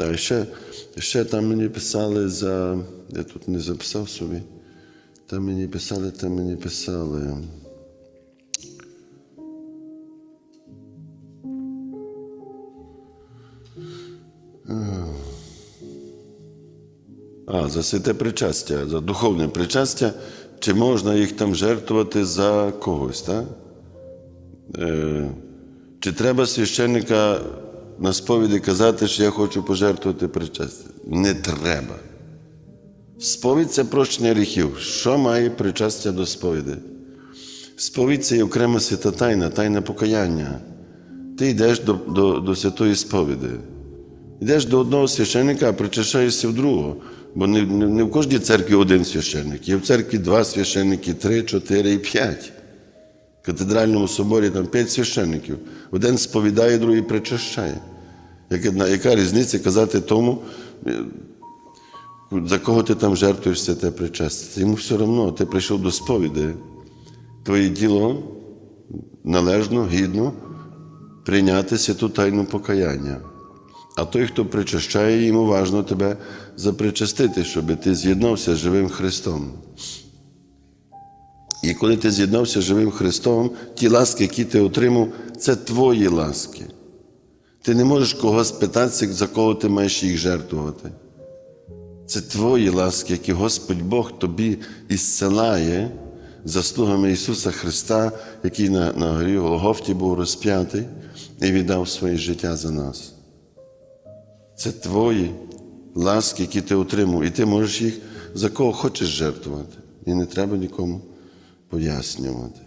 Так, ще, ще там мені писали за. Я тут не записав собі. Там мені писали, там мені писали. А, за святе причастя, за духовне причастя, чи можна їх там жертвувати за когось, так? Е, чи треба священника на сповіді казати, що я хочу пожертвувати причастя? Не треба. Сповідь це прощення гріхів. Що має причастя до сповіді? Сповідь це є окрема свята тайна, тайна покаяння. Ти йдеш до, до, до святої сповіді. Йдеш до одного священника, а причащаєшся в другого. Бо не, не, не в кожній церкві один священник. Є в церкві два священники, три, чотири і п'ять. В катедральному соборі там п'ять священників. Один сповідає, другий причащає. Яка, різниця казати тому, е, за кого ти там жертвуєш святе причастя? Йому все одно, ти прийшов до сповіді. Твоє діло належно, гідно прийняти святу тайну покаяння. А той, хто причащає, йому важно тебе запричастити, щоб ти з'єднався з живим Христом. І коли ти з'єднався з живим Христом, ті ласки, які ти отримав, це твої ласки. Ти не можеш когось питатися, за кого ти маєш їх жертвувати. Це твої ласки, які Господь Бог тобі ісцелає заслугами Ісуса Христа, який на, на горі Голгофті був розп'ятий і віддав своє життя за нас. Це твої ласки, які ти отримав, і ти можеш їх за кого хочеш жертвувати. І не треба нікому пояснювати.